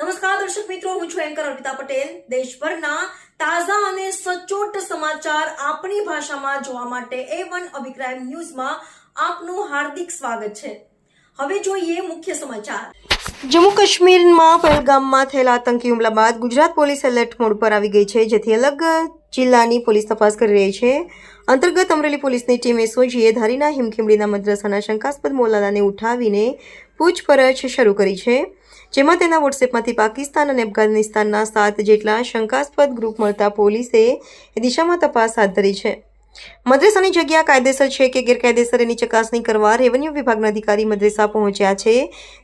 નમસ્કાર, દર્શક મિત્રો, હું છું એન્કર અર્પિતા પટેલ. દેશભરના તાજા અને સચોટ સમાચાર આપણી ભાષામાં જોવા માટે એ વન અભિપ્રાય ન્યૂઝમાં આપનું હાર્દિક સ્વાગત છે. હવે જોઈએ મુખ્ય સમાચાર. જમ્મુ કાશ્મીરમાં પહેલગામમાં થયેલા આતંકી હુમલા બાદ ગુજરાત પોલીસ એલર્ટ મોડ પર આવી ગઈ છે, જેથી અલગ જિલ્લાની પોલીસ તપાસ કરી રહી છે. અંતર્ગત અમરેલી પોલીસની ટીમે સોજીએ ધારીના હિમખીમડીના મદ્રાસાના શંકાસ્પદ મોલાલાને ઉઠાવીને પૂછપરછ શરૂ કરી છે. જેમાં તેના વોટ્સએપમાંથી પાકિસ્તાન અને અફઘાનિસ્તાનના સાત જેટલા શંકાસ્પદ ગ્રુપ મળતા પોલીસે એ દિશામાં તપાસ હાથ ધરી છે. મદ્રેસાની જગ્યા કાયદેસર છે કે ગેરકાયદેસર એની ચકાસણી કરવા રેવન્યુ વિભાગના અધિકારી મદ્રેસા પહોંચ્યા છે.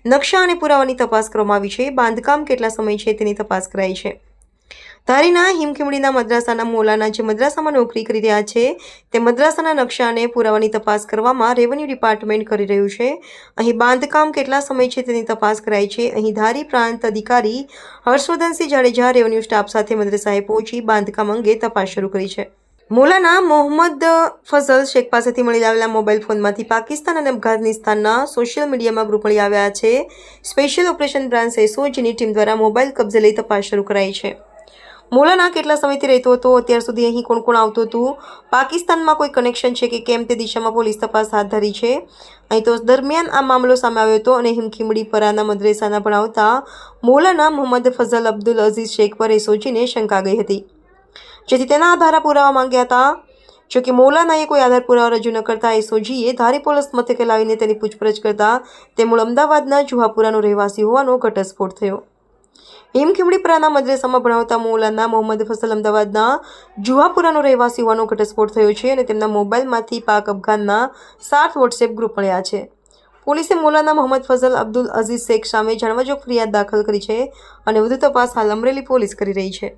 નકશા અને પુરાવાની તપાસ કરવામાં આવી છે. બાંધકામ કેટલા સમય છે તેની તપાસ કરાઈ છે. ધારીના હિમખીમડીના મદ્રાસાના મોલાના જે મદ્રાસામાં નોકરી કરી રહ્યા છે, તે મદ્રાસાના નકશા અને પુરાવાની તપાસ કરવામાં રેવન્યુ ડિપાર્ટમેન્ટ કરી રહ્યું છે. અહીં બાંધકામ કેટલા સમય છે તેની તપાસ કરાઈ છે. અહીં ધારી પ્રાંત અધિકારી હર્ષવર્ધનસિંહ જાડેજા રેવન્યુ સ્ટાફ સાથે મદ્રાસાએ પહોંચી બાંધકામ અંગે તપાસ શરૂ કરી છે. મોલાના મોહમ્મદ ફઝલ શેખ પાસેથી મળી આવેલા મોબાઈલ ફોનમાંથી પાકિસ્તાન અને અફઘાનિસ્તાનના સોશિયલ મીડિયામાં ગ્રુપ મળી આવ્યા છે. સ્પેશિયલ ઓપરેશન બ્રાન્ચ એસઓજીની ટીમ દ્વારા મોબાઈલ કબજે લઈ તપાસ શરૂ કરાઈ છે. મોલાના કેટલા સમયથી રહેતો હતો, અત્યાર સુધી અહીં કોણ કોણ આવતું હતું? પાકિસ્તાનમાં કોઈ કનેક્શન છે કે કેમ તે દિશામાં પોલીસ તપાસ હાથ ધરી છે? અહીં તો દરમિયાન આ મામલો સામે આવ્યો હતો અને હિમખીમડી પરાના મદ્રેસાના ભણાવતા મોલાના મોહમ્મદ ફઝલ અબ્દુલ અઝીઝ શેખ પર એસોજીને શંકા ગઈ હતી. જેથી તેના આધારા પુરાવા માંગ્યા હતા. જોકે મૌલાનાએ કોઈ આધાર પુરાવા રજૂ ન કરતા એસઓજીએ ધારી પોલીસ મથકે લાવીને તેની પૂછપરછ કરતા તે મૂળ અમદાવાદના જુહાપુરાનો રહેવાસી હોવાનો ઘટસ્ફોટ થયો. હિમખીમડીપરાના મદ્રેસામાં ભણાવતા મોલાના મોહમ્મદ ફસલ અમદાવાદના જુહાપુરાનો રહેવાસી હોવાનો ઘટસ્ફોટ થયો છે અને તેમના મોબાઈલમાંથી પાક અફઘાનના સાત વોટ્સએપ ગ્રુપ મળ્યા છે. પોલીસે મૌલાના મોહમ્મદ ફઝલ અબ્દુલ અઝીઝ શેખ સામે જાણવાજોગ ફરિયાદ દાખલ કરી છે અને વધુ તપાસ હાલ અમરેલી પોલીસ કરી રહી છે.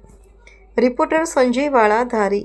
રિપોર્ટર સંજય વાળા ધારી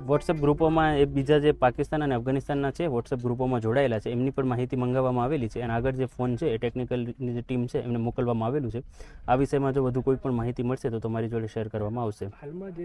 વોટ્સએપ ગ્રુપોમાં એ બીજા જે પાકિસ્તાન અને અફઘાનિસ્તાનના છે વોટ્સએપ ગ્રુપોમાં જોડાયેલા છે. એમની પણ માહિતી મંગાવવામાં આવેલી છે. અને આગળ જે ફોન છે, એ ટેકનિકલની જે ટીમ છે, એમને મોકલવામાં આવેલું છે. આ વિષયમાં જો વધુ કોઈ પણ માહિતી મળશે, તો તમારી જોડે શેર કરવામાં આવશે. હાલમાં જે